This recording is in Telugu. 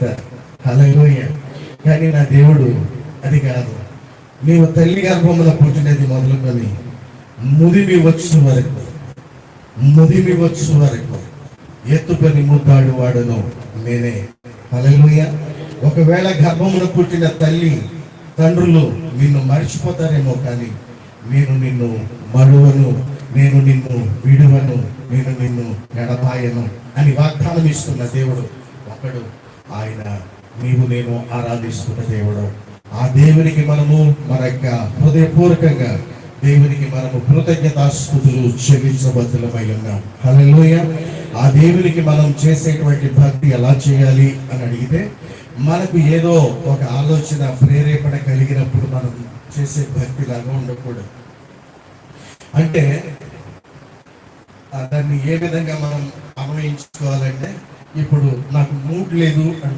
చేస్తారు కానీ నా దేవుడు అది కాదు. నీవు తల్లి గర్భంలో పుట్టినది మొదలుకొని ముదిమి వచ్చు వరకు ముదిమి వచ్చు వరకు ఎత్తుకొని ముద్దాడు వాడును నేనే. హల్లెలూయా. ఒకవేళ గర్భంలో పుట్టిన తల్లి తండ్రులు నిన్ను మర్చిపోతారేమో కానీ నేను నిన్ను మరువను నేను నిన్ను విడువను నేను నిన్ను ఎడపాయను అని వాగ్దానం ఇస్తున్న దేవుడు ఒకడు. ఆయన నీవు నేను ఆరాధిస్తున్న దేవుడు. ఆ దేవునికి మనము మన యొక్క హృదయపూర్వకంగా దేవునికి మనము కృతజ్ఞతాస్థుతులు చెల్లించబద్ధులమై ఉన్నాం. హలోయ ఆ దేవునికి మనం చేసేటువంటి భక్తి ఎలా చేయాలి అని అడిగితే మనకు ఏదో ఒక ఆలోచన ప్రేరేపణ కలిగినప్పుడు మనం చేసే భక్తి లాగా ఉండకూడదు. అంటే దాన్ని ఏ విధంగా మనం అన్వయించుకోవాలంటే ఇప్పుడు నాకు మూడ్ లేదు అంటే